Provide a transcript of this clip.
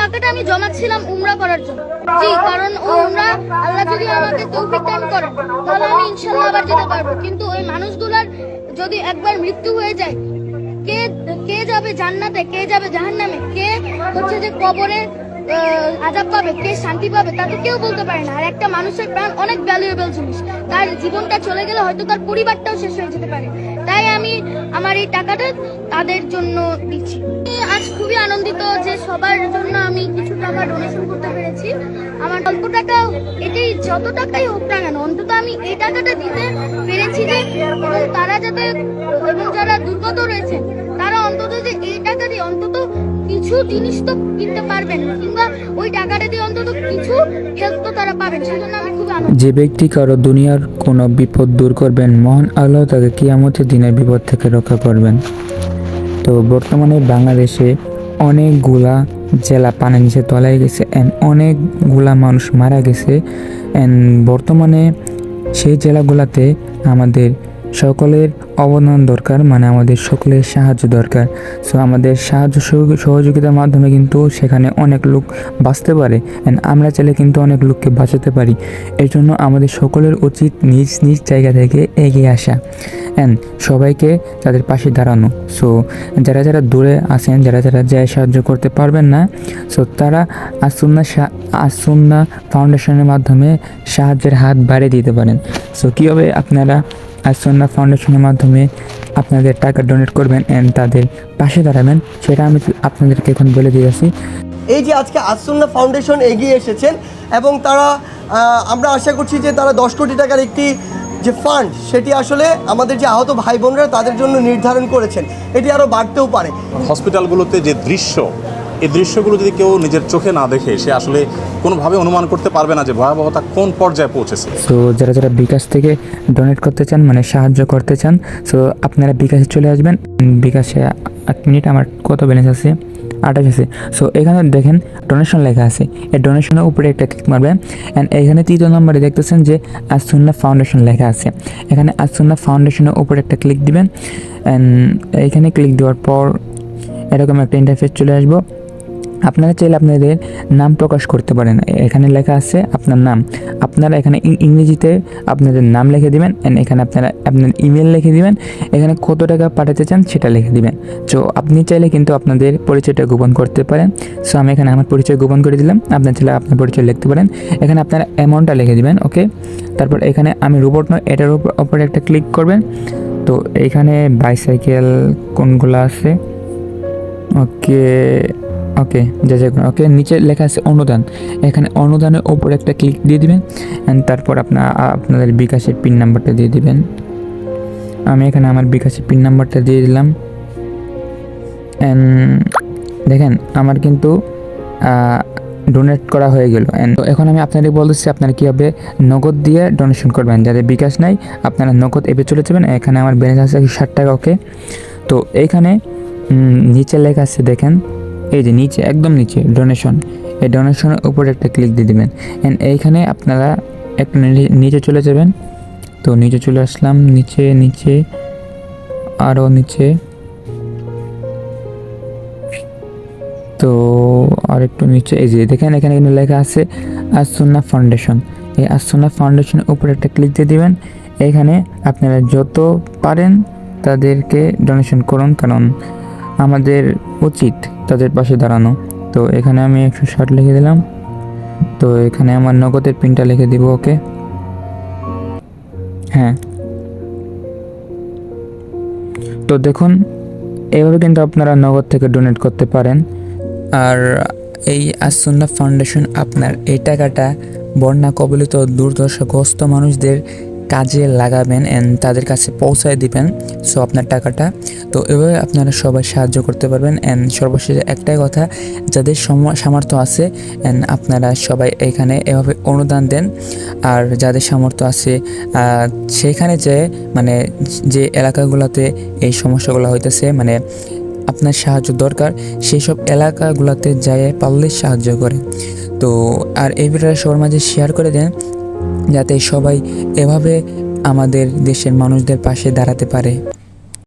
টাকাটা আমি জমাচ্ছিলাম উমরা করার জন্য। জি, কারণ উমরা আল্লাহ যদি আমাকে তৌফিক দান করেন, তাহলে আমি ইনশাল্লাহ আবার যেতে পারব। কিন্তু ওই মানুষগুলার যদি একবার মৃত্যু হয়ে যায়, কে কে যাবে জান্নাতে, কে যাবে জাহান্নামে, কে হচ্ছে যে কবরে আজাব পাবে, কে শান্তি পাবে তা তো কেউ বলতে পারে না। আর একটা মানুষের প্রাণ অনেক ভ্যালুয়েবল জিনিস। তার জীবনটা চলে গেলে হয়তো তার পরিবারটাও শেষ হয়ে যেতে পারে। তাই আমি আমার এই টাকাটা তাদের জন্য দিচ্ছি। আজ খুবই আনন্দিত যে সবার জন্য আমি কিছু টাকা ডোনেশন করতে পেরেছি। আমার অল্প টাকা এটাই যত টাকাই হোক না কেন, অন্তত আমি এই টাকাটা দিতে পেরেছি যে এবং তারা যাতে এবং যারা দুর্গত রয়েছে তারা অন্তত যে এই টাকা দিয়ে অন্তত কিছু জিনিস তো কিনতে পারবেন, কিংবা ওই টাকাটা দিয়ে অন্তত কিছু হেল্প তো তারা পাবেন। সেজন্য আমি যে ব্যক্তি কারও দুনিয়ার কোনো বিপদ দূর করবেন, মহান আল্লাহ তাকে কিয়ামতের দিনের বিপদ থেকে রক্ষা করবেন। তো বর্তমানে বাংলাদেশে অনেকগুলা জেলা পানির নিচে তলায় গেছে অ্যান্ড অনেকগুলা মানুষ মারা গেছে। অ্যান্ড বর্তমানে সেই জেলাগুলাতে আমাদের সকলের অবদান দরকার মানে আমাদের সকলের সাহায্য দরকার। সো আমাদের সাহায্য সহযোগিতার মাধ্যমে কিন্তু সেখানে অনেক লোক বাঁচতে পারে অ্যান্ড আমরা চাইলে কিন্তু অনেক লোককে বাঁচাতে পারি। এই জন্য আমাদের সকলের উচিত নিজ নিজ জায়গা থেকে এগিয়ে আসা অ্যান্ড সবাইকে তাদের পাশে দাঁড়ানো। সো যারা যারা দূরে আছেন, যারা যারা যায় সাহায্য করতে পারবেন না সো তারা আসুন্না আসুন্না ফাউন্ডেশনের মাধ্যমে সাহায্যের হাত বাড়িয়ে দিতে পারেন। সো কীভাবে আপনারা আসুন্না ফাউন্ডেশনের মাধ্যমে আপনাদের টাকা ডোনেট করবেন অ্যান্ড তাদের পাশে দাঁড়াবেন সেটা আমি আপনাদেরকে এখন বলে দিয়ে আসি এই যে আজকে আসুন্না ফাউন্ডেশন এগিয়ে এসেছেন এবং তারা আমরা আশা করছি যে তারা দশ কোটি টাকার একটি যে ফান্ড সেটি আসলে আমাদের যে আহত ভাই বোনরা তাদের জন্য নির্ধারণ করেছেন এটি আরও বাড়তেও পারে। হসপিটালগুলোতে যে দৃশ্য এই দৃশ্যগুলো যদি কেউ নিজের চোখে না দেখে, সে আসলে কোনোভাবে অনুমান করতে পারবে না যে ভয়াবহতা কোন পর্যায়ে পৌঁছেছে। সো যারা যারা বিকাশ থেকে ডোনেট করতে চান মানে সাহায্য করতে চান সো আপনারা বিকাশে চলে আসবেন। বিকাশে এক মিনিট, আমার কত ব্যালেন্স আছে? আঠাশ আছে। সো এখানে দেখেন ডোনেশন লেখা আছে। এই ডোনেশনের উপরে একটা ক্লিক মারবেন। অ্যান্ড এখানে তৃতীয় নম্বরে দেখতেছেন যে আসুন্না ফাউন্ডেশন লেখা আছে। এখানে আসুন্না ফাউন্ডেশনের উপরে একটা ক্লিক দিবেন। অ্যান্ড এইখানে ক্লিক দেওয়ার পর এরকম একটা ইন্টারফেস চলে আসব। আপনারা চাইলে আপনাদের নাম প্রকাশ করতে পারেন। এখানে লেখা আছে আপনার নাম। আপনারা এখানে ইংরেজিতে আপনাদের নাম লিখে দিবেন অ্যান্ড এখানে আপনারা আপনার ইমেল লিখে দিবেন। এখানে কত টাকা পাঠাতে চান সেটা লিখে দিবেন। সো আপনি চাইলে কিন্তু আপনাদের পরিচয়টা গোপন করতে পারেন। সো আমি এখানে আমার পরিচয় গোপন করে দিলাম। আপনার চাইলে আপনার পরিচয় লিখতে পারেন। এখানে আপনারা অ্যামাউন্টটা লিখে দিবেন ওকে তারপর এখানে আমি রোবট নয়, এটার উপরে একটা ক্লিক করবেন। তো এখানে বাইসাইকেল কোনগুলো আছে? ওকে ওকে যা যা ওকে নিচে লেখা আছে অনুদান। এখানে অনুদানের ওপর একটা ক্লিক দিয়ে দিবেন অ্যান্ড তারপর আপনার আপনাদের বিকাশের পিন নাম্বারটা দিয়ে দিবেন। আমি এখানে আমার বিকাশের পিন নাম্বারটা দিয়ে দিলাম। অ্যান্ড দেখেন, আমার কিন্তু ডোনেট করা হয়ে গেল। অ্যান্ড এখন আমি আপনাদের বলতেছি, আপনারা কীভাবে নগদ দিয়ে ডোনেশন করবেন? যাদের বিকাশ নাই, আপনারা নগদ এবে চলে যাবেন। এখানে আমার ব্যালেন্স আছে ষাট টাকা ওকে তো এইখানে নিচে লেখা আছে, দেখেন এই যে নিচে, একদম নিচে ডোনেশন এই ডোনেশনের উপরে একটা ক্লিক দিয়ে দিবেন। অ্যান্ড এইখানে আপনারা একটু নিচে চলে যাবেন। তো নিচে চলে আসলাম, নিচে নিচে আরও নিচে। তো আর একটু নিচে, এই যে দেখেন, এখানে কিন্তু লেখা আছে আসুন্না ফাউন্ডেশন এই আসুন্না ফাউন্ডেশনের উপরে একটা ক্লিক দিয়ে দিবেন। এখানে আপনারা যত পারেন তাদেরকে ডোনেশন করুন। কারণ আমাদের উচিত তাদের পাশে দাঁড়ানো। তো এখানে আমি একশো ষাট লিখে দিলাম। তো এখানে আমার নগদের পিনটা লিখে দিব, ওকে? হ্যাঁ। তো দেখুন, এভাবে কিন্তু আপনারা নগদ থেকে ডোনেট করতে পারেন। আর এই আসুন্না ফাউন্ডেশন আপনার এই টাকাটা বন্যা কবলিত দুর্দশাগ্রস্ত মানুষদের কাজে লাগাবেন অ্যান্ড তাদের কাছে পৌঁছায় দিবেন সো আপনার টাকাটা। তো এভাবে আপনারা সবাই সাহায্য করতে পারবেন অ্যান্ড সর্বশেষে একটাই কথা, যাদের সম- সামর্থ্য আছে অ্যান্ড আপনারা সবাই এখানে এভাবে অনুদান দেন। আর যাদের সামর্থ্য আছে সেখানে যে মানে যে এলাকাগুলোতে এই সমস্যাগুলো হইতেছে মানে আপনার সাহায্য দরকার সেই সব এলাকাগুলোতে যায় পারলে সাহায্য করে। তো আর এই ভিডিওটা সবার মাঝে শেয়ার করে দেন যাতে সবাই এভাবে আমাদের দেশের মানুষদের পাশে দাঁড়াতে পারে।